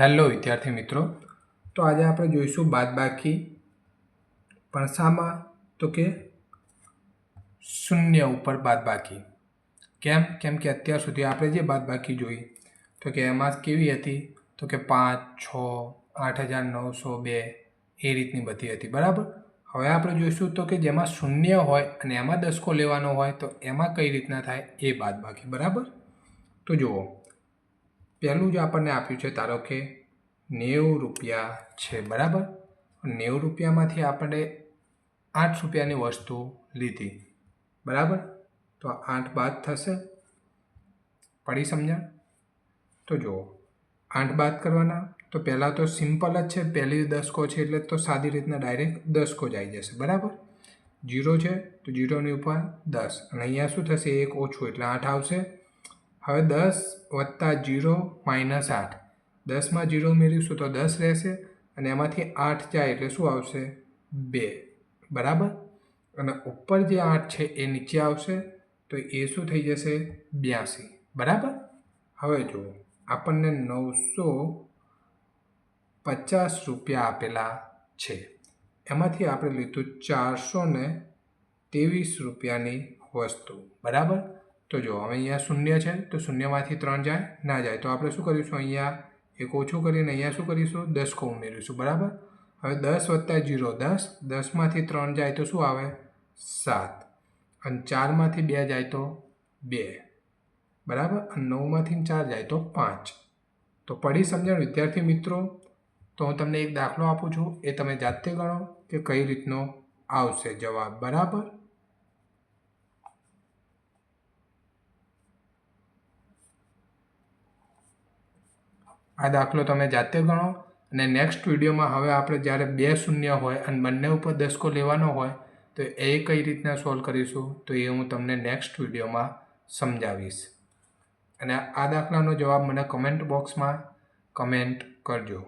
Hello વિદ્યાર્થી મિત્રો. તો આજે આપણે જોઈશું બાદબાકી. પણ શામાં? તો કે શૂન્ય ઉપર બાદબાકી. કેમ? કેમ કે અત્યાર સુધી આપણે જે બાદબાકી જોઈ, તો કે એમાં કેવી હતી? તો કે પાંચ, છ, આઠ હજાર નવસો બે, એ રીતની બધી હતી. બરાબર? હવે આપણે જોઈશું તો કે જેમાં શૂન્ય હોય અને એમાં દસકો લેવાનો હોય, તો એમાં કઈ રીતના થાય? એ બાદબાકી. બરાબર? તો જુઓ. પહેલું જ આપણને આપ્યું છે, ધારો કે નેવું રૂપિયા છે, બરાબર? નેવું રૂપિયામાંથી આપણે આઠ રૂપિયાની વસ્તુ લીધી, બરાબર? તો આઠ બાદ થશે, પડી સમજણ? તો જુઓ, આઠ બાદ કરવાના, તો પહેલાં તો સિમ્પલ જ છે, પહેલી દસકો છે એટલે તો સાદી રીતના ડાયરેક્ટ દસકો જ આવી જશે, બરાબર? જીરો છે, તો જીરોની ઉપર દસ, અને અહીંયા શું થશે, એક ઓછું, એટલે આઠ આવશે હવે દસ વત્તા જીરો માઇનસ આઠ. દસમાં જીરો ઉમેરીશું તો દસ રહેશે અને એમાંથી આઠ જાય એટલે શું આવશે? બે. બરાબર? અને ઉપર જે આઠ છે એ નીચે આવશે તો એ શું થઈ જશે? બ્યાસી. બરાબર? હવે જુઓ, આપણને નવસો પચાસ રૂપિયા આપેલા છે. એમાંથી આપણે લીધું ચારસો ને ત્રેવીસ રૂપિયાની વસ્તુ. બરાબર? તો જો હવે અહીંયા શૂન્ય છે, તો શૂન્યમાંથી ત્રણ જાય, ના જાય. તો આપણે શું કરીશું? અહીંયા એક ઓછું કરીને અહીંયા શું કરીશું? દસ કો ઉમેરીશું, બરાબર? હવે દસ વત્તા જીરો, દસ. દસમાંથી ત્રણ જાય તો શું આવે? સાત. અને ચારમાંથી બે જાય તો બે. બરાબર? અને નવમાંથી ચાર જાય તો પાંચ. તો પડી સમજણ, વિદ્યાર્થી મિત્રો, તો હું તમને એક દાખલો આપું છું. એ તમે જાતે ગણો કે કઈ રીતનો આવશે જવાબ, બરાબર? આ દાખલો તમે જાતે ગણો અને નેક્સ્ટ વિડીયોમાં હવે આપણે જ્યારે બે શૂન્ય હોય અને બંને ઉપર દસકો લેવાનો હોય, તો એ કઈ રીતના સોલ્વ કરીશું? તો એ હું તમને નેક્સ્ટ વિડીયોમાં સમજાવીશ. અને આ દાખલાનો જવાબ મને કમેન્ટ બોક્સમાં કમેન્ટ કરજો.